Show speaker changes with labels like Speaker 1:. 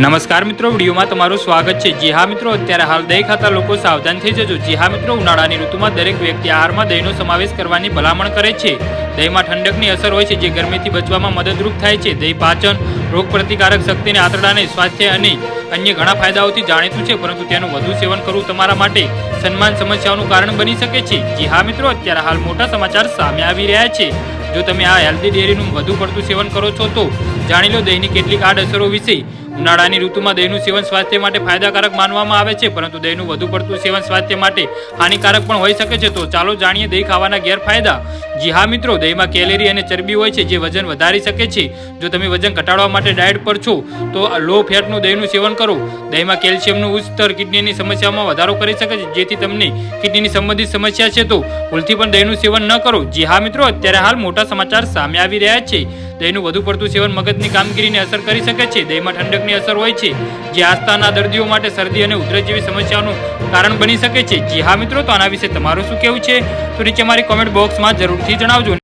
Speaker 1: નમસ્કાર મિત્રો, વિડીયોમાં તમારું સ્વાગત છે. જી હા મિત્રો, અત્યારે હાલ દહીં ખાતા લોકો સાવધાન થઈ જજો. જી હા મિત્રો, ઉનાળાની ઋતુમાં દરેક વ્યક્તિ આહારમાં દહીંનો સમાવેશ કરવાની ભલામણ કરે છે. દહીંમાં ઠંડકની અસર હોય છે, જે ગરમીથી બચવામાં મદદરૂપ થાય છે. દહીં પાચન રોગ પ્રતિકારક શક્તિને આંતરડાને સ્વાસ્થ્ય અને અન્ય ઘણા ફાયદાઓથી જાણીતું છે, પરંતુ તેનું વધુ સેવન કરવું તમારા માટે સન્માન સમસ્યાઓનું કારણ બની શકે છે. જી હા મિત્રો, અત્યારે હાલ મોટા સમાચાર સામે આવી રહ્યા છે. જો તમે આ હેલ્ધી ડેરીનું વધુ પડતું સેવન કરો છો, તો જાણી લો દહીંની કેટલીક આડઅસરો વિશે. ઉનાળાની ઋતુમાં દહીંનું સેવન સ્વાસ્થ્ય માટે ફાયદાકારક માનવામાં આવે છે, પરંતુ દહીંનું વધુ પડતું સેવન સ્વાસ્થ્ય માટે હાનિકારક પણ હોઈ શકે છે. તો ચાલો જાણીએ દહીં ખાવાના ગેરફાયદા. જી હા મિત્રો, દહીંમાં કેલેરી અને ચરબી હોય છે, જે વજન વધારી શકે છે. જો તમે વજન ઘટાડવા માટે ડાયટ પર છો, તો લો ફેટનું દહીંનું સેવન કરો. દહીંમાં કેલ્શિયમનું ઉચ્ચ સ્તર કિડનીની સમસ્યામાં વધારો કરી શકે છે, જેથી તમને કિડનીની સંબંધિત સમસ્યા છે. તો ભૂલથી પણ દહીંનું સેવન ન કરો. જી હા મિત્રો, અત્યારે હાલ મોટા સમાચાર સામે આવી રહ્યા છે. દહીંનું વધુ પડતું સેવન મગજની કામગીરીને અસર કરી શકે છે. દહીંમાં ઠંડકની અસર હોય છે, જે આસ્થાના દર્દીઓ માટે શરદી અને ઉધરસ જેવી સમસ્યાઓનું કારણ બની શકે છે. જી હા મિત્રો, તો આના વિશે તમારું શું કહેવું છે? તો નીચે મારી કોમેન્ટ બોક્સમાં જરૂરથી જણાવજો.